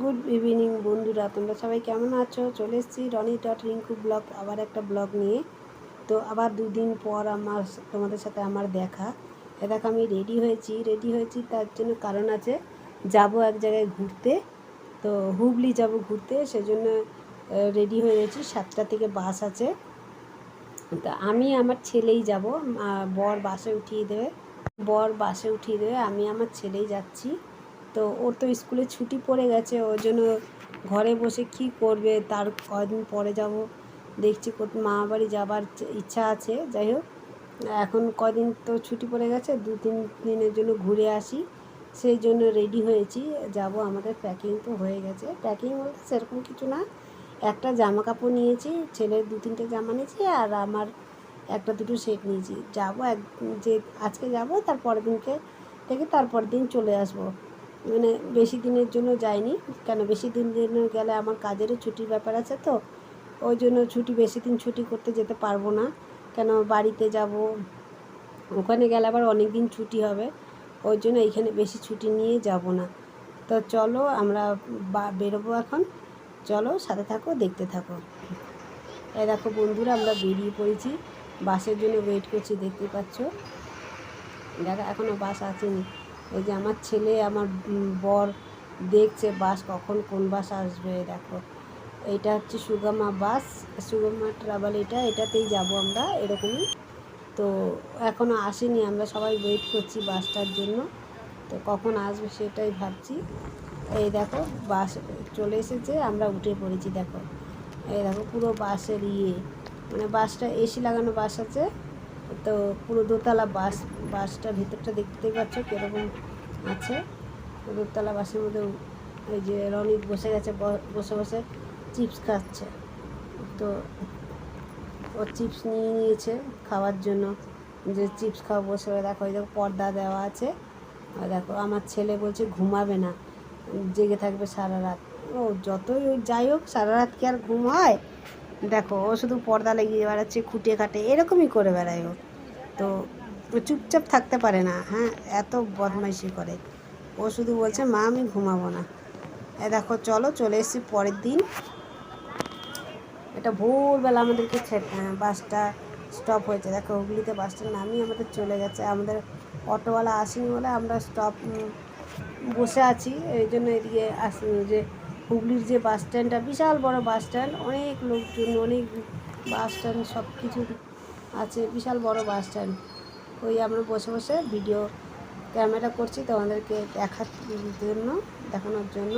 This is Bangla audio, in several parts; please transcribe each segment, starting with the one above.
গুড ইভিনিং বন্ধুরা, তোমরা সবাই কেমন আছো? চলে এসেছি রনি ডট রিঙ্কু ব্লগ, আবার একটা ব্লগ নিয়ে। তো আবার দুদিন পর আমার তোমাদের সাথে আমার দেখা। এ দেখো, আমি রেডি হয়েছি রেডি হয়েছি, তার জন্য কারণ আছে, যাব এক জায়গায় ঘুরতে। তো হুগলি যাব ঘুরতে, সেজন্য রেডি হয়ে গেছি, সাতটা থেকে বাস আছে। তা আমি আমার ছেলেই যাব বর বাসে উঠিয়ে দেবে। বর বাসে উঠিয়ে দেবে, আমি আমার ছেলেই যাচ্ছি। তো ওর তো স্কুলে ছুটি পড়ে গেছে, ওর জন্য ঘরে বসে কি করবে, তার কদিন পরে যাব, দেখছি মা বাড়ি যাবার ইচ্ছা আছে, যাই হোক। এখন কদিন তো ছুটি পড়ে গেছে, দু তিন দিনের জন্য ঘুরে আসি, সেই জন্য রেডি হয়েছি, যাব আমাদের প্যাকিং তো হয়ে গেছে। প্যাকিং বলতে সেরকম কিছু না, একটা জামা কাপড় নিয়েছি, ছেলের দু তিনটে জামা নিয়েছি, আর আমার একটা দুটো সেট নিয়েছি। যাব এক, যে আজকে যাব, তার পরের দিনকে থেকে তারপর দিন চলে আসব। মানে বেশি দিনের জন্য যাইনি। কেন? বেশি দিন জন্য গেলে আমার কাজেরও ছুটির ব্যাপার আছে তো। ওই জন্য ছুটি, বেশি দিন ছুটি করতে যেতে পারব না। কেন? বাড়িতে যাব। ওখানে গেলে আবার অনেক দিন ছুটি হবে। ওই জন্য এইখানে বেশি ছুটি নিয়ে যাব না। তো চলো, আমরা বেরোবো এখন। চলো, সাথে থাকো, দেখতে থাকো। এই দেখো বন্ধুরা, আমরা বেরিয়ে পড়েছি। বাসের জন্য ওয়েট করছি, দেখতে পাচ্ছ? দেখা এখনও বাস আসেনি। এই যে আমার ছেলে, আমার বর দেখছে বাস কখন কোন বাস আসবে, দেখো। এটা হচ্ছে সুগামা বাস, সুগামা ট্রাভেল এটা, এটাতেই যাব আমরা এরকমই। তো এখনও আসেনি, আমরা সবাই ওয়েট করছি বাসটার জন্য। তো কখন আসবে সেটাই ভাবছি। এই দেখো, বাস চলে এসেছে, আমরা উঠে পড়েছি, দেখো। এই দেখো, পুরো বাসের ইয়ে। মানে বাসটা এসি লাগানো বাস আছে, তো পুরো দোতলা বাস। বাসটা ভিতরটা দেখতে পাচ্ছ কীরকম আছে। দোতলা বাসের মধ্যে ওই যে রনিত বসে গেছে বসে বসে চিপস খাচ্ছে। তো ও চিপস নিয়ে নিয়েছে খাওয়ার জন্য। যে চিপস খাওয়া বসে দেখো ওই দেখো পর্দা দেওয়া আছে। আর দেখো আমার ছেলে বলছে ঘুমাবে না, জেগে থাকবে সারা রাত। ও যতই যাই হোক, সারা রাত কি আর ঘুম হয় দেখো ও শুধু পর্দা লাগিয়ে বেড়াচ্ছে খুঁটে খাটে, এরকমই করে বেড়ায় ও। তো চুপচাপ থাকতে পারে না হ্যাঁ এত বদমাইশি করে। ও শুধু বলছে, মা, আমি ঘুমাবো না। এ দেখো, চলো চলে এসেছি পরের দিন। এটা ভোরবেলা আমাদেরকে বাসটা স্টপ হয়েছে। দেখো, হুগলিতে বাসটা নামিয়ে আমাদের চলে গেছে। আমাদের অটোওয়ালা আসেনি বলে আমরা স্টপ বসে আছি। এই জন্য এদিকে আসি যে হুগলির যে বাস স্ট্যান্ডটা, বিশাল বড় বাস স্ট্যান্ড। অনেক লোকজন, অনেক বাস স্ট্যান্ড সব কিছু আছে, বিশাল বড় বাস স্ট্যান্ড। ওই আমরা বসে বসে ভিডিও ক্যামেরা করছি তোমাদেরকে দেখার জন্য, দেখানোর জন্য।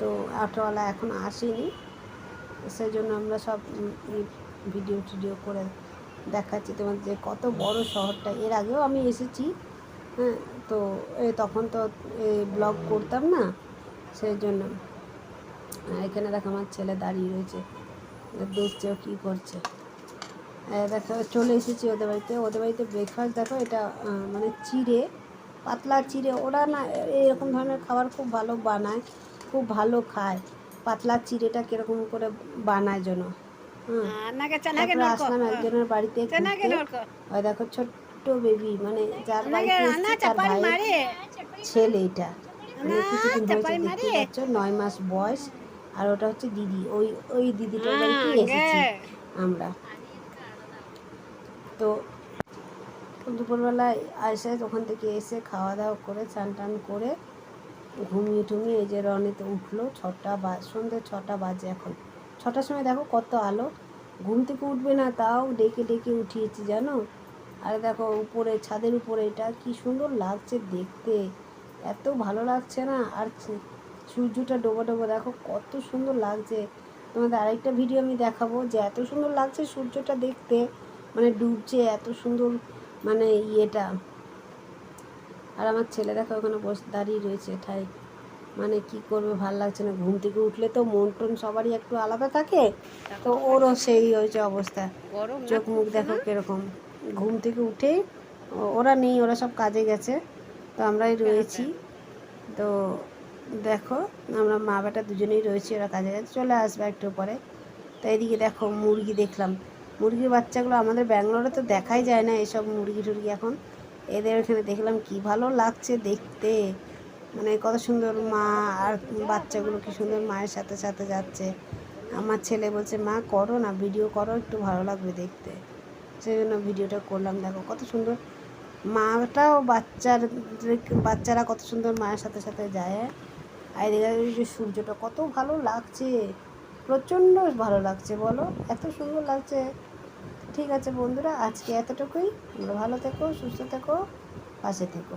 তো অটোওয়ালা এখন আসেনি সেই জন্য আমরা সব ভিডিও টিডিও করে দেখাচ্ছি তোমাদের যে কত বড় শহরটা। এর আগেও আমি এসেছি হ্যাঁ তো এ তখন তো ব্লগ করতাম না সেই জন্য এখানে দেখো আমার ছেলে দাঁড়িয়ে রয়েছে, দেখছে ও কী করছে। দেখো চলে এসেছি ওদের বাড়িতে। ওদের বাড়িতে ব্রেকফাস্ট দেখো এটা মানে চিড়ে পাতলা চিড়ে। ওরা না এরকম ধরনের খাবার খুব ভালো বানায় খুব ভালো খায়। পাতলা চিড়েটা কীরকম করে বানায় জন্য হুম। আসলাম একজনের বাড়িতে দেখো ছোট্ট বেবি মানে যার বাড়িতে ছেলে এটা। কিছুদিন হয়েছে দেখতে পাচ্ছ নয় মাস বয়স। আর ওটা হচ্ছে দিদি। ওই ওই দিদিটার বাড়িতে এসেছি আমরা। তো দুপুরবেলায় এসে ওখান থেকে এসে খাওয়া দাওয়া করে চান টান করে ঘুমিয়ে টুমিয়ে এই যে রনেতে উঠল ছটা বা সন্ধ্যে ছটা বাজে এখন। ছটার সময় দেখো কত আলো। ঘুম থেকে উঠবে না তাও ডেকে ডেকে উঠিয়েছি, জানো? আর দেখো উপরে, ছাদের উপরে এটা কি সুন্দর লাগছে দেখতে। এত ভালো লাগছে না? আর সূর্যটা ডোবো ডোবো, দেখো কত সুন্দর লাগছে। তোমাদের আরেকটা ভিডিও আমি দেখাবো যে এত সুন্দর লাগছে সূর্যটা দেখতে। মানে ডুবছে এত সুন্দর মানে ইয়েটা। আর আমার ছেলে দেখো ওখানে বসে দাঁড়িয়ে রয়েছে ঠাই। মানে কি করবে ভালো লাগছে না। ঘুম থেকে উঠলে তো মন টন সবারই একটু আলাদা থাকে। তো ওরও সেই হয়েছে অবস্থা। চোখ মুখ দেখো কীরকম। ঘুম থেকে উঠে ওরা নেই ওরা সব কাজে গেছে। তো আমরাই রয়েছি। তো দেখো আমরা মা বেটা দুজনেই রয়েছি ওরা কাজে গেছে। চলে আসবে একটু পরে। তো এদিকে দেখো মুরগি দেখলাম। মুরগির বাচ্চাগুলো আমাদের ব্যাঙ্গালোরে তো দেখাই যায় না এসব মুরগি টুরগি এখন। এদের এখানে দেখলাম কি ভালো লাগছে দেখতে। মানে কত সুন্দর মা আর বাচ্চাগুলো কি সুন্দর মায়ের সাথে সাথে যাচ্ছে। আমার ছেলে বলছে, মা, করো না ভিডিও করো, একটু ভালো লাগবে দেখতে। সেই জন্য ভিডিওটা করলাম, দেখো কত সুন্দর মাটাও বাচ্চার বাচ্চারা কত সুন্দর মায়ের সাথে সাথে যায়? আর এদিকে সূর্যটা কত ভালো লাগছে। প্রচণ্ড ভালো লাগছে, বলো। এত সুন্দর লাগছে। ঠিক আছে বন্ধুরা, আজকে এতটুকুই। ভালো থেকো, সুস্থ থেকো, পাশে থেকো।